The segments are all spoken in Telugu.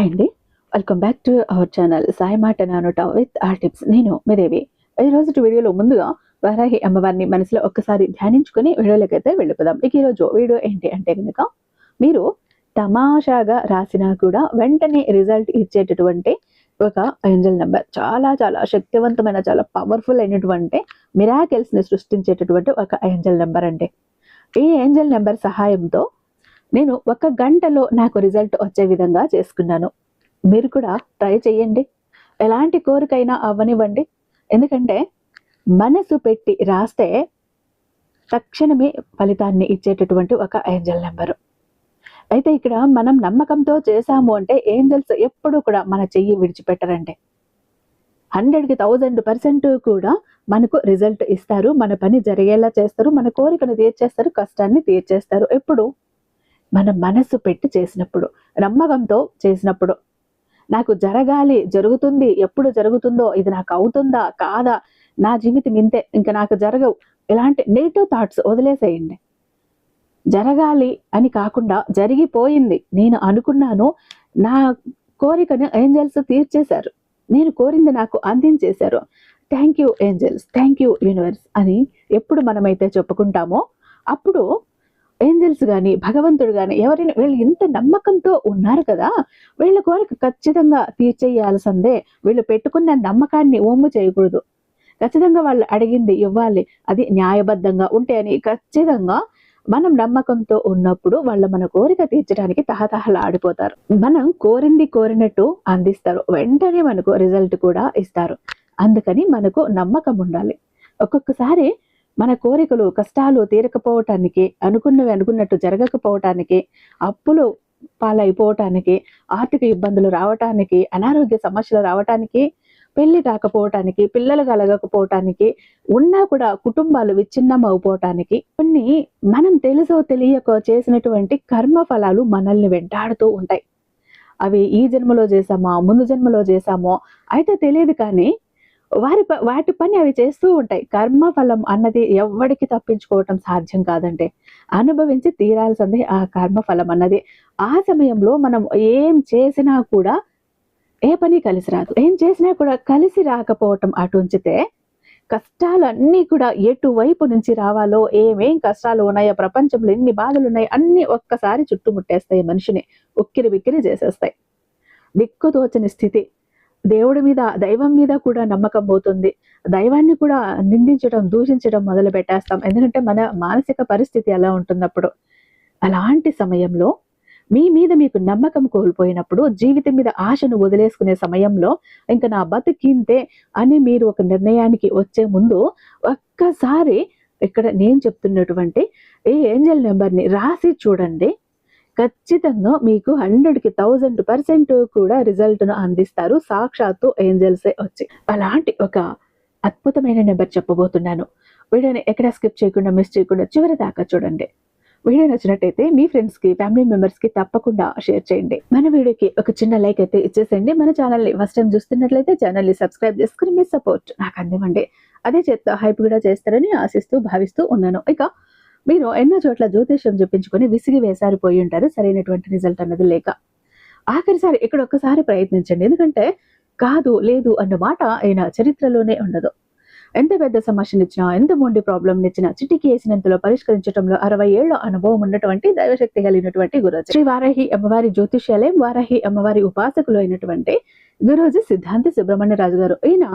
హాయ్ అండి. Welcome back to our channel Sai మాట నానోట విత్ ఆర్ టిప్స్. నేను మీదేవి ఈ రోజు వీడియోలో ముందుగా వారాహి అమ్మవారిని మనసులో ఒక్కసారి ధ్యానించుకుని వీడియోలోకి అయితే వెళ్ళిపోదాం. ఇక ఈరోజు వీడియో ఏంటి అంటే కనుక మీరు తమాషాగా రాసినా కూడా వెంటనే రిజల్ట్ ఇచ్చేటటువంటి ఒక ఏంజల్ నెంబర్ చాలా చాలా శక్తివంతమైన చాలా పవర్ఫుల్ అయినటువంటి మిరాకెల్స్ని సృష్టించేటటువంటి ఒక ఏంజల్ నెంబర్ అండి. ఈ ఏంజల్ నెంబర్ సహాయంతో నేను ఒక గంటలో నాకు రిజల్ట్ వచ్చే విధంగా చేసుకున్నాను. మీరు కూడా ట్రై చేయండి ఎలాంటి కోరికైనా అవ్వనివ్వండి. ఎందుకంటే మనసు పెట్టి రాస్తే తక్షణమే ఫలితాన్ని ఇచ్చేటటువంటి ఒక ఏంజల్ నెంబరు. అయితే ఇక్కడ మనం నమ్మకంతో చేశాము అంటే ఏంజల్స్ ఎప్పుడూ కూడా మన చెయ్యి విడిచిపెట్టరండి. హండ్రెడ్కి థౌజండ్ పర్సెంట్ కూడా మనకు రిజల్ట్ ఇస్తారు. మన పని జరిగేలా చేస్తారు. మన కోరికను తీర్చేస్తారు. కష్టాన్ని తీర్చేస్తారు. ఎప్పుడు మన మనసు పెట్టి చేసినప్పుడు నమ్మకంతో చేసినప్పుడు. నాకు జరగాలి జరుగుతుంది ఎప్పుడు జరుగుతుందో ఇది నాకు అవుతుందా కాదా నా జీవితం ఇంతే ఇంకా నాకు జరగవు. ఇలాంటి నెగిటివ్ థాట్స్ వదిలేసేయండి. జరగాలి అని కాకుండా జరిగిపోయింది నేను అనుకున్నాను నా కోరికను ఏంజల్స్ తీర్చేశారు. నేను కోరింది నాకు అందించేశారు. Thank you angels thank you universe అని ఎప్పుడు మనమైతే చెప్పుకుంటామో అప్పుడు ఏంజల్స్ కానీ భగవంతుడు కానీ ఎవరైనా వీళ్ళు ఇంత నమ్మకంతో ఉన్నారు కదా వీళ్ళ కోరిక ఖచ్చితంగా తీర్చేయాల్సిందే. వీళ్ళు పెట్టుకున్న నమ్మకాన్ని ఒమ్ము చేయకూడదు. ఖచ్చితంగా వాళ్ళు అడిగింది ఇవ్వాలి. అది న్యాయబద్ధంగా ఉంటే అని ఖచ్చితంగా మనం నమ్మకంతో ఉన్నప్పుడు వాళ్ళు మన కోరిక తీర్చడానికి తహతహలాడిపోతారు. మనం కోరింది కోరినట్టు అందిస్తారు. వెంటనే మనకు రిజల్ట్ కూడా ఇస్తారు. అందుకని మనకు నమ్మకం ఉండాలి. ఒక్కొక్కసారి మన కోరికలు కష్టాలు తీరకపోవటానికి అనుకున్నవి అనుకున్నట్టు జరగకపోవటానికి అప్పులు పాలైపోవటానికి ఆర్థిక ఇబ్బందులు రావటానికి అనారోగ్య సమస్యలు రావటానికి పెళ్ళి కాకపోవటానికి పిల్లలు కలగకపోవటానికి ఉన్నా కూడా కుటుంబాలు విచ్ఛిన్నం అయిపోవటానికి కొన్ని మనం తెలుసో తెలియకో చేసినటువంటి కర్మ ఫలాలు మనల్ని వెంటాడుతూ ఉంటాయి. అవి ఈ జన్మలో చేసామా ముందు జన్మలో చేసామో అయితే తెలియదు కానీ వారి ప- వాటి పని అవి చేస్తూ ఉంటాయి. కర్మ ఫలం అన్నది ఎవ్వడికి తప్పించుకోవటం సాధ్యం కాదంటే అనుభవించి తీరాల్సిందే ఆ కర్మ ఫలం అన్నది. ఆ సమయంలో మనం ఏం చేసినా కూడా ఏ పని కలిసి రాదు. ఏం చేసినా కూడా కలిసి రాకపోవటం అటు ఉంచితే కష్టాలన్నీ కూడా ఎటువైపు నుంచి రావాలో ఏమేం కష్టాలు ఉన్నాయో ప్రపంచంలో ఎన్ని బాధలు ఉన్నాయి అన్ని ఒక్కసారి చుట్టుముట్టేస్తాయి మనిషిని. ఉక్కిరి బిక్కిరి చేసేస్తాయి. దిక్కుతోచని స్థితి. దేవుడి మీద దైవం మీద కూడా నమ్మకం పోతుంది. దైవాన్ని కూడా నిందించడం దూషించడం మొదలు పెట్టేస్తాం. ఎందుకంటే మన మానసిక పరిస్థితి అలా ఉంటున్నప్పుడు. అలాంటి సమయంలో మీ మీద మీకు నమ్మకం కోల్పోయినప్పుడు జీవితం మీద ఆశను వదిలేసుకునే సమయంలో ఇంకా నా బతికింతే అని మీరు ఒక నిర్ణయానికి వచ్చే ముందు ఒక్కసారి ఇక్కడ నేను చెప్తున్నటువంటి ఈ ఏంజల్ నెంబర్ని రాసి చూడండి. ఖచ్చితంగా మీకు హండ్రెడ్కి థౌజండ్ పర్సెంట్ కూడా రిజల్ట్ను అందిస్తారు. సాక్షాత్తు ఏంజల్సే వచ్చి. అలాంటి ఒక అద్భుతమైన నెంబర్ చెప్పబోతున్నాను. వీడియోని ఎక్కడ స్కిప్ చేయకుండా మిస్ చేయకుండా చివరి దాకా చూడండి. వీడియో నచ్చినట్టయితే మీ ఫ్రెండ్స్కి ఫ్యామిలీ మెంబర్స్కి తప్పకుండా షేర్ చేయండి. మన వీడియోకి ఒక చిన్న లైక్ అయితే ఇచ్చేసేయండి. మన ఛానల్ని ఫస్ట్ టైం చూస్తున్నట్లయితే ఛానల్ని సబ్స్క్రైబ్ చేసుకుని మీ సపోర్ట్ నాకు అందివ్వండి. అదే చేత్తో హైప్ కూడా చేస్తారని ఆశిస్తూ భావిస్తూ ఉన్నాను. ఇక మీరు ఎన్నో చోట్ల జ్యోతిష్యం చెప్పించుకొని విసిగి వేసారిపోయి ఉంటారు. సరైనటువంటి రిజల్ట్ అన్నది లేక. ఆఖరిసారి ఇక్కడ ఒక్కసారి ప్రయత్నించండి. ఎందుకంటే కాదు లేదు అన్న మాట ఆయన చరిత్రలోనే ఉండదు. ఎంత పెద్ద సమస్యనిచ్చినా ఎంత మొండి ప్రాబ్లం ఇచ్చినా చిటికి వేసినంతలో పరిష్కరించడంలో అరవై ఏళ్ళ అనుభవం ఉన్నటువంటి దైవశక్తి కలిగినటువంటి గురుజీ. శ్రీ వారాహి అమ్మవారి జ్యోతిష్యాలయం వారాహి అమ్మవారి ఉపాసకులు అయినటువంటి గురూజీ సిద్ధాంతి సుబ్రహ్మణ్య రాజు గారు ఈయన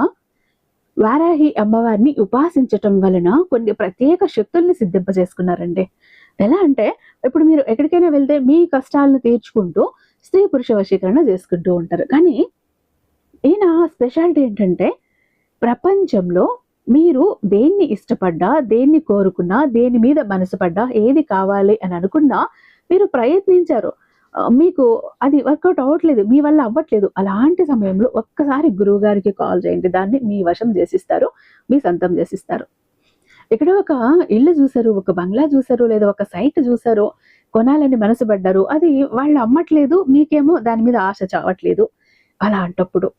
వారాహి అమ్మవారిని ఉపాసించటం వలన కొన్ని ప్రత్యేక శక్తుల్ని సిద్ధింపజేసుకున్నారండి. ఎలా అంటే ఇప్పుడు మీరు ఎక్కడికైనా వెళ్తే మీ కష్టాలను తీర్చుకుంటూ స్త్రీ పురుష వశీకరణ చేసుకుంటూ ఉంటారు. కానీ ఈయన స్పెషాలిటీ ఏంటంటే ప్రపంచంలో మీరు దేన్ని ఇష్టపడ్డా దేన్ని కోరుకున్నా దేని మీద మనసు పడ్డా ఏది కావాలి అని అనుకున్నా మీరు ప్రయత్నించారు. మీకు అది వర్కౌట్ అవ్వట్లేదు మీ వల్ల అవ్వట్లేదు. అలాంటి సమయంలో ఒక్కసారి గురువు గారికి కాల్ చేయండి. దాన్ని మీ వశం చేసిస్తారు మీ సొంతం చేసిస్తారు. ఇక్కడ ఒక ఇల్లు చూసారు ఒక బంగ్లా చూసారు లేదా ఒక సైట్ చూసారు కొనాలని మనసు పడ్డారు. అది వాళ్ళు అమ్మట్లేదు మీకేమో దాని మీద ఆశ చావట్లేదు. అలాంటప్పుడు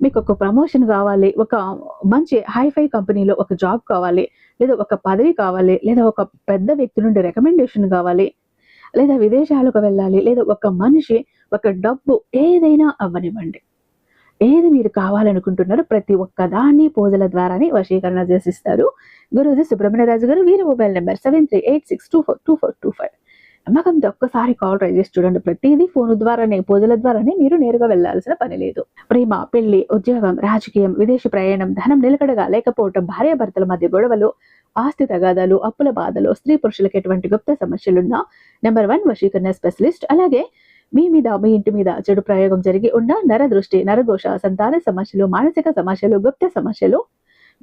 మీకు ఒక ప్రమోషన్ కావాలి ఒక మంచి హైఫై కంపెనీలో ఒక జాబ్ కావాలి లేదా ఒక పదవి కావాలి లేదా ఒక పెద్ద వ్యక్తి నుండి రికమెండేషన్ కావాలి. లేదా విదేశాలకు వెళ్ళాలి లేదా ఒక మనిషి ఒక డబ్బు ఏదైనా అవ్వనివ్వండి. ఏది మీరు కావాలనుకుంటున్నారో ప్రతి ఒక్క దాన్ని పూజల ద్వారానే వశీకరణ చేసిస్తారు. గురుజీ సుబ్రహ్మణ్యరాజు గారు వీరి mobile number seven three eight six two four two four two five. నమ్మకంతో ఒక్కసారి కాల్ ట్రై చేసి చూడండి. ప్రతిదీ ఫోన్ ద్వారానే పూజల ద్వారానే మీరు నేరుగా వెళ్ళాల్సిన పని లేదు. ప్రేమ పెళ్ళి ఉద్యోగం రాజకీయం విదేశీ ప్రయాణం ధనం నిలకడగా లేకపోవటం భార్యాభర్తల మధ్య గొడవలు ఆస్తి తగాదాలు అప్పుల బాధలు స్త్రీ పురుషులకు ఎటువంటి గుప్త సమస్యలున్నా నెంబర్ వన్ వశీకరణ స్పెషలిస్ట్ అలాగే మీ మీద మీ ఇంటి మీద చెడు ప్రయోగం జరిగి ఉన్న నర దృష్టి నరఘోష సంతాన సమస్యలు మానసిక సమస్యలు గుప్త సమస్యలు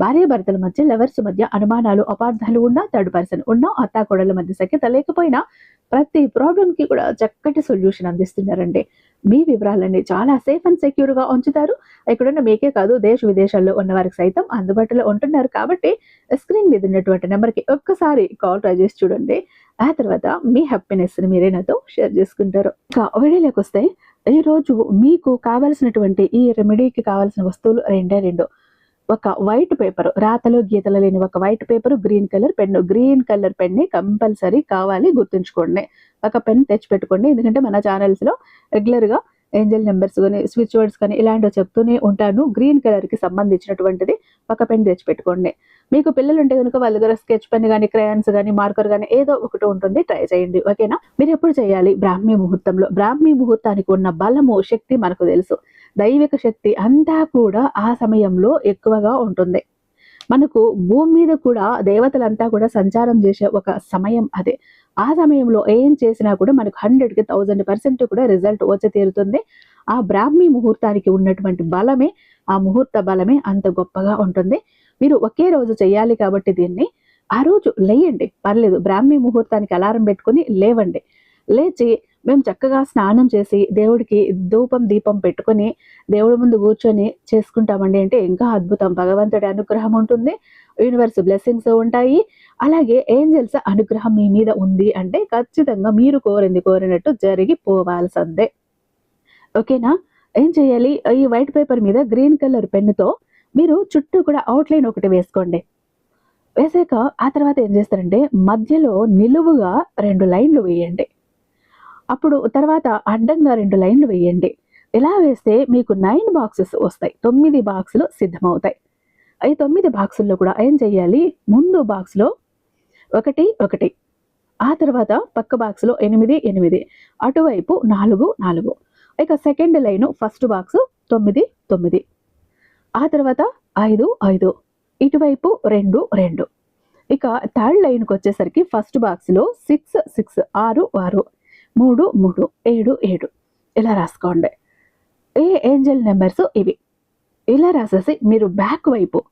భార్యాభర్తల మధ్య లవర్స్ మధ్య అనుమానాలు అపార్థాలు ఉన్నా థర్డ్ పర్సన్ ఉన్నా అత్తాకోడల మధ్య సఖ్యత లేకపోయినా ప్రతి ప్రాబ్లం కి కూడా చక్కటి సొల్యూషన్ అందిస్తున్నారండి. మీ వివరాలన్నీ చాలా సేఫ్ అండ్ సెక్యూర్గా ఉంచుతారు. ఇక్కడున్న మీకే కాదు దేశ విదేశాల్లో ఉన్న వారికి సైతం అందుబాటులో ఉంటున్నారు. కాబట్టి స్క్రీన్ మీద ఉన్నటువంటి నెంబర్కి ఒక్కసారి కాల్ ట్రై చేసి చూడండి. ఆ తర్వాత మీ హ్యాపీనెస్ని మీరే నాతో షేర్ చేసుకుంటారు. ఇంకా వీడియోలోకి వస్తే ఈ రోజు మీకు కావాల్సినటువంటి ఈ రెమెడీకి కావాల్సిన వస్తువులు రెండే రెండు. ఒక వైట్ పేపర్ రాతలు గీతలు లేని ఒక white paper green colour pen green colour పెన్ని compulsory కావాలి గుర్తుంచుకోండి. ఒక పెన్ తెచ్చి పెట్టుకోండి ఎందుకంటే మన ఛానల్స్లో లో రెగ్యులర్గా ఏంజల్ నెంబర్స్ కానీ స్విచ్ వర్డ్స్ కానీ ఇలాంటివి చెప్తూనే ఉంటాను. గ్రీన్ కలర్కి సంబంధించినటువంటిది ఒక పెన్ తెచ్చి పెట్టుకోండి మీకు పిల్లలు ఉంటే కనుక వాళ్ళ దగ్గర స్కెచ్ పెన్ కానీ క్రయాన్స్ కానీ మార్కర్ కానీ ఏదో ఒకటి ఉంటుంది. ట్రై చేయండి. ఓకేనా? మీరు ఎప్పుడు చేయాలి? బ్రాహ్మీ ముహూర్తంలో. బ్రాహ్మీ ముహూర్తానికి ఉన్న బలము శక్తి మనకు తెలుసు. దైవిక శక్తి అంతా కూడా ఆ సమయంలో ఎక్కువగా ఉంటుంది. మనకు భూమి మీద కూడా దేవతలంతా కూడా సంచారం చేసే ఒక సమయం అదే. ఆ సమయంలో ఏం చేసినా కూడా మనకు హండ్రెడ్కి థౌజండ్ పర్సెంట్ కూడా రిజల్ట్ వచ్చి తీరుతుంది. ఆ బ్రాహ్మీ ముహూర్తానికి ఉన్నటువంటి బలమే ఆ ముహూర్త బలమే అంత గొప్పగా ఉంటుంది. మీరు ఒకే రోజు చేయాలి కాబట్టి దీన్ని ఆ రోజు లేయండి. పర్లేదు బ్రాహ్మీ ముహూర్తానికి అలారం పెట్టుకొని లేవండి. లేచి మేము చక్కగా స్నానం చేసి దేవుడికి ధూపం దీపం పెట్టుకొని దేవుడి ముందు కూర్చొని చేసుకుంటామండి అంటే ఇంకా అద్భుతం. భగవంతుడి అనుగ్రహం ఉంటుంది యూనివర్స్ బ్లెస్సింగ్స్ ఉంటాయి. అలాగే ఏంజల్స్ అనుగ్రహం మీ మీద ఉంది అంటే ఖచ్చితంగా మీరు కోరింది కోరినట్టు జరిగిపోవాల్సిందే. ఓకేనా? ఏం చేయాలి? ఈ వైట్ పేపర్ మీద గ్రీన్ కలర్ పెన్నుతో మీరు చుట్టూ కూడా అవుట్లైన్ ఒకటి వేసుకోండి. వేసాక ఆ తర్వాత ఏం చేస్తారంటే మధ్యలో నిలువుగా రెండు లైన్లు వేయండి. అప్పుడు తర్వాత అడ్డంగా రెండు లైన్లు వేయండి. ఇలా వేస్తే మీకు నైన్ బాక్సెస్ వస్తాయి. తొమ్మిది బాక్సులు సిద్ధమవుతాయి. ఈ తొమ్మిది బాక్సుల్లో కూడా ఏం చేయాలి? ముందు బాక్స్లో ఒకటి ఒకటి. ఆ తర్వాత పక్క బాక్స్లో ఎనిమిది ఎనిమిది. అటువైపు నాలుగు నాలుగు. ఇక సెకండ్ లైను ఫస్ట్ బాక్స్ తొమ్మిది తొమ్మిది. ఆ తర్వాత ఐదు ఐదు. ఇటువైపు రెండు రెండు. ఇక థర్డ్ లైన్కి వచ్చేసరికి ఫస్ట్ బాక్స్లో సిక్స్ సిక్స్ ఆరు ఆరు. మూడు మూడు ఏడు ఏడు. ఇలా రాసుకోండి. ఏ ఏంజల్ నెంబర్స్ ఇవి? ఇలా రాసేసి మీరు బ్యాక్ వైపు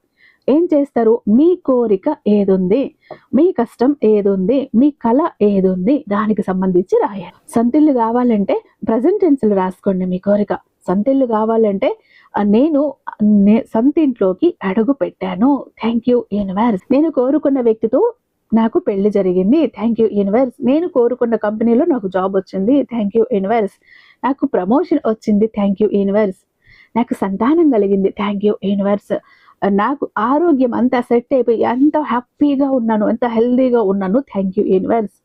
ఏం చేస్తారు? మీ కోరిక ఏదుంది? మీ కష్టం ఏదుంది? మీ కళ ఏదుంది? దానికి సంబంధించి రాయాలి. సంతిల్లు కావాలంటే ప్రజెంట్ టెన్స్లు రాసుకోండి మీ కోరిక. సంతిల్లు కావాలంటే నేను నే- సంతింట్లోకి అడుగు పెట్టాను. థ్యాంక్ యూ యూనివర్స్ నేను కోరుకున్న వ్యక్తితో నాకు పెళ్ళి జరిగింది. థ్యాంక్ యూ యూనివర్స్ నేను కోరుకున్న కంపెనీలో నాకు జాబ్ వచ్చింది. థ్యాంక్ యూ యూనివర్స్ నాకు ప్రమోషన్ వచ్చింది. థ్యాంక్ యూ యూనివర్స్ నాకు సంతానం కలిగింది. థ్యాంక్ యూ యూనివర్స్ నాకు ఆరోగ్యం అంతా సెట్ అయిపోయి ఎంత హ్యాపీగా ఉన్నాను ఎంత హెల్దీగా ఉన్నాను. థ్యాంక్ యూ యూనివర్స్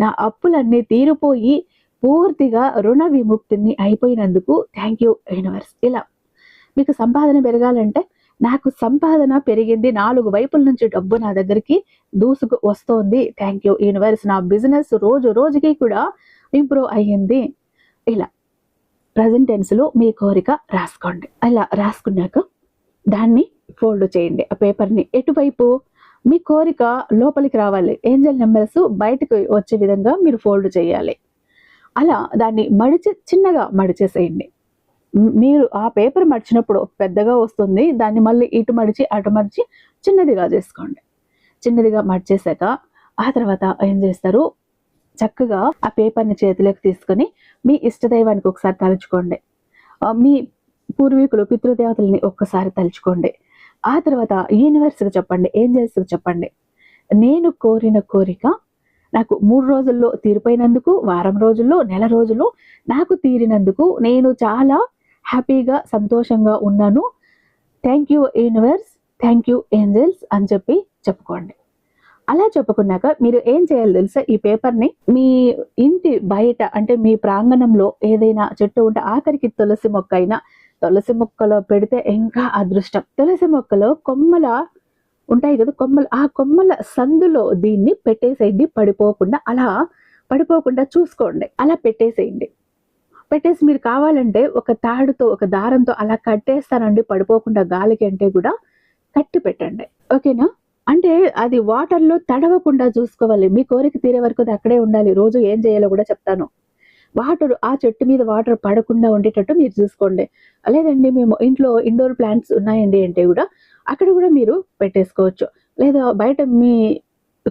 నా అప్పులన్నీ తీరిపోయి పూర్తిగా రుణ విముక్తిని అయిపోయినందుకు థ్యాంక్ యూ యూనివర్స్ ఇలా మీకు సంపాదన పెరగాలంటే నాకు సంపాదన పెరిగింది నాలుగు వైపుల నుంచి డబ్బు నా దగ్గరికి దూసుకు వస్తోంది. థ్యాంక్ యూ యూనివర్స్ నా బిజినెస్ రోజు రోజుకి కూడా ఇంప్రూవ్ అయ్యింది. ఇలా ప్రజెంట్ టెన్స్లో మీ కోరిక రాసుకోండి. అలా రాసుకున్నాక దాన్ని ఫోల్డ్ చేయండి. ఆ పేపర్ని ఎటువైపు? మీ కోరిక లోపలికి రావాలి. ఏంజల్ నెంబర్స్ బయటకు వచ్చే విధంగా మీరు ఫోల్డ్ చేయాలి. అలా దాన్ని మడిచి చిన్నగా మడిచేసేయండి. మీరు ఆ పేపర్ మడిచినప్పుడు పెద్దగా వస్తుంది. దాన్ని మళ్ళీ ఇటు మడిచి అటు మడిచి చిన్నదిగా చేసుకోండి. చిన్నదిగా మడిచేసాక ఆ తర్వాత ఏం చేస్తారు? చక్కగా ఆ పేపర్ని చేతిలోకి తీసుకొని మీ ఇష్టదైవానికి ఒకసారి తలుచుకోండి. మీ పూర్వీకులు పితృదేవతలని ఒక్కసారి తలుచుకోండి. ఆ తర్వాత యూనివర్స్కి చెప్పండి ఏంజల్స్కి చెప్పండి. నేను కోరిన కోరిక నాకు మూడు రోజుల్లో తీరిపోయినందుకు వారం రోజుల్లో నెల రోజుల్లో నాకు తీరినందుకు నేను చాలా హ్యాపీగా సంతోషంగా ఉన్నాను. Thank you universe thank you angels అని చెప్పి చెప్పుకోండి. అలా చెప్పుకున్నాక మీరు ఏం చేయాలి తెలుసా? ఈ పేపర్ని మీ ఇంటి బయట అంటే మీ ప్రాంగణంలో ఏదైనా చెట్టు ఉంటే ఆఖరికి తులసి మొక్క అయినా తులసి మొక్కలో పెడితే ఇంకా అదృష్టం. తులసి మొక్కలో కొమ్మల ఉంటాయి కదా కొమ్మలు. ఆ కొమ్మల సందులో దీన్ని పెట్టేసేయండి పడిపోకుండా. అలా పడిపోకుండా చూసుకోండి. అలా పెట్టేసేయండి. పెట్టేసి మీరు కావాలంటే ఒక తాడుతో ఒక దారంతో అలా కట్టేస్తానండి. పడిపోకుండా గాలికి అంటే కూడా కట్టి పెట్టండి. ఓకేనా? అంటే అది వాటర్లో తడవకుండా చూసుకోవాలి. మీ కోరిక తీరే వరకు అది అక్కడే ఉండాలి. రోజు ఏం చేయాలో కూడా చెప్తాను. వాటర్ ఆ చెట్టు మీద వాటర్ పడకుండా ఉండేటట్టు మీరు చూసుకోండి. లేదండి మేము ఇంట్లో ఇండోర్ ప్లాంట్స్ ఉన్నాయండి అంటే కూడా అక్కడ కూడా మీరు పెట్టేసుకోవచ్చు. లేదా బయట మీ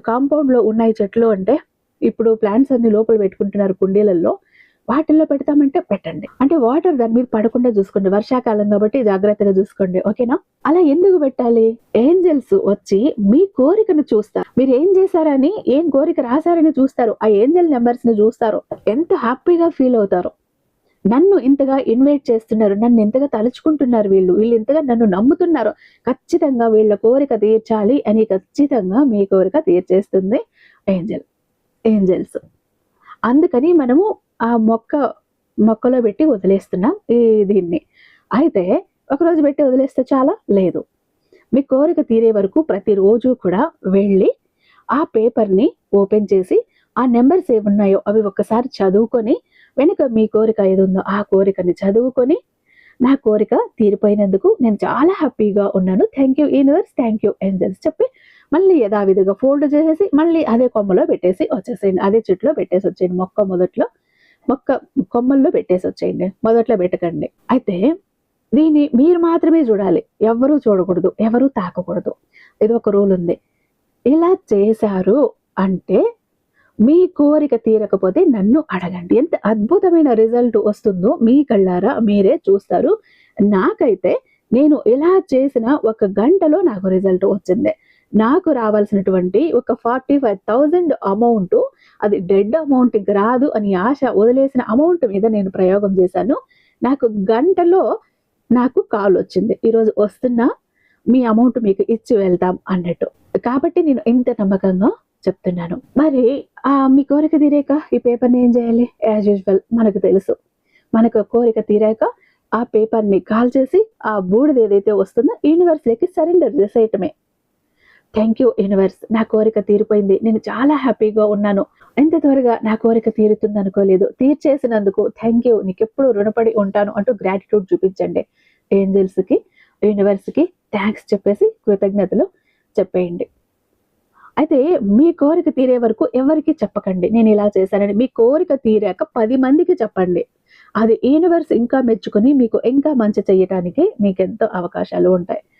కాంపౌండ్లో ఉన్నాయి చెట్లు అంటే ఇప్పుడు ప్లాంట్స్ అన్ని లోపల పెట్టుకుంటున్నారు కుండీలలో వాటిల్లో పెడతామంటే పెట్టండి. అంటే వాటర్ దాని మీద పడకుండా చూసుకోండి. వర్షాకాలం కాబట్టి జాగ్రత్తగా చూసుకోండి. ఓకేనా అలా ఎందుకు పెట్టాలి? ఏంజల్స్ వచ్చి మీ కోరికను చూస్తారు. మీరు ఏం చేశారని ఏం కోరిక రాశారని చూస్తారు. ఆ ఏంజల్ నెంబర్స్ని చూస్తారు. ఎంత హ్యాపీగా ఫీల్ అవుతారు. నన్ను ఇంతగా ఇన్వైట్ చేస్తున్నారు నన్ను ఇంతగా తలుచుకుంటున్నారు వీళ్ళు వీళ్ళు ఇంతగా నన్ను నమ్ముతున్నారు. ఖచ్చితంగా వీళ్ళ కోరిక తీర్చాలి అని ఖచ్చితంగా మీ కోరిక తీర్చేస్తుంది ఏంజల్ ఏంజల్స్. అందుకని మనము ఆ మొక్క మొక్కలో పెట్టి వదిలేస్తున్నాం ఈ దీన్ని. అయితే ఒకరోజు పెట్టి వదిలేస్తే చాలా? లేదు. మీ కోరిక తీరే వరకు ప్రతిరోజు కూడా వెళ్ళి ఆ పేపర్ని ఓపెన్ చేసి ఆ నెంబర్స్ ఏమున్నాయో అవి ఒక్కసారి చదువుకొని వెనుక మీ కోరిక ఏది ఉందో ఆ కోరికని చదువుకొని నా కోరిక తీరిపోయినందుకు నేను చాలా హ్యాపీగా ఉన్నాను. Thank you universe thank you angels చెప్పి మళ్ళీ యథావిధిగా ఫోల్డ్ చేసేసి మళ్ళీ అదే కొమ్మలో పెట్టేసి వచ్చేసేయండి. అదే చెట్టులో పెట్టేసి వచ్చేయండి. మొక్క మొదట్లో మొక్క కొమ్మల్లో పెట్టేసి వచ్చేయండి. మొదట్లో పెట్టకండి. అయితే దీన్ని మీరు మాత్రమే చూడాలి. ఎవరూ చూడకూడదు. ఎవరూ తాకకూడదు. ఇది ఒక రూల్ ఉంది. ఇలా చేశారు అంటే మీ కోరిక తీరకపోతే నన్ను అడగండి. ఎంత అద్భుతమైన రిజల్ట్ వస్తుందో మీ కళ్ళారా మీరే చూస్తారు. నాకైతే నేను ఇలా చేసిన ఒక గంటలో నాకు రిజల్ట్ వచ్చింది. నాకు రావాల్సినటువంటి ఒక ఫార్టీ ఫైవ్ థౌజండ్ అమౌంట్ అది డెడ్ అమౌంట్ ఇంక రాదు అని ఆశ వదిలేసిన అమౌంట్ మీద నేను ప్రయోగం చేశాను. నాకు గంటలో నాకు కాల్ వచ్చింది. ఈరోజు వస్తున్నా మీ అమౌంట్ మీకు ఇచ్చి వెళ్తాం అన్నట్టు. కాబట్టి నేను ఇంత నమ్మకంగా చెప్తున్నాను. మరి ఆ మీ కోరిక తీరాక ఈ పేపర్ని ఏం చేయాలి? యాజ్ యూజువల్ మనకు తెలుసు. మనకు కోరిక తీరాక ఆ పేపర్ని కాల్ చేసి ఆ బూడిద ఏదైతే వస్తుందో యూనివర్స్లోకి సరెండర్ చేసేయటమే. థ్యాంక్ యూ యూనివర్స్ నా కోరిక తీరిపోయింది. నేను చాలా హ్యాపీగా ఉన్నాను. ఎంత త్వరగా నా కోరిక తీరుతుంది అనుకోలేదు. తీర్చేసినందుకు థ్యాంక్ యూ నీకు ఎప్పుడు రుణపడి ఉంటాను అంటూ గ్రాటిట్యూడ్ చూపించండి. ఏంజల్స్కి యూనివర్స్కి థ్యాంక్స్ చెప్పేసి కృతజ్ఞతలు చెప్పేయండి. అయితే మీ కోరిక తీరే వరకు ఎవరికి చెప్పకండి. నేను ఇలా చేశానని మీ కోరిక తీరాక పది మందికి చెప్పండి. అది యూనివర్స్ ఇంకా మెచ్చుకొని మీకు ఇంకా మంచి చేయటానికి మీకు ఎంతో అవకాశాలు ఉంటాయి.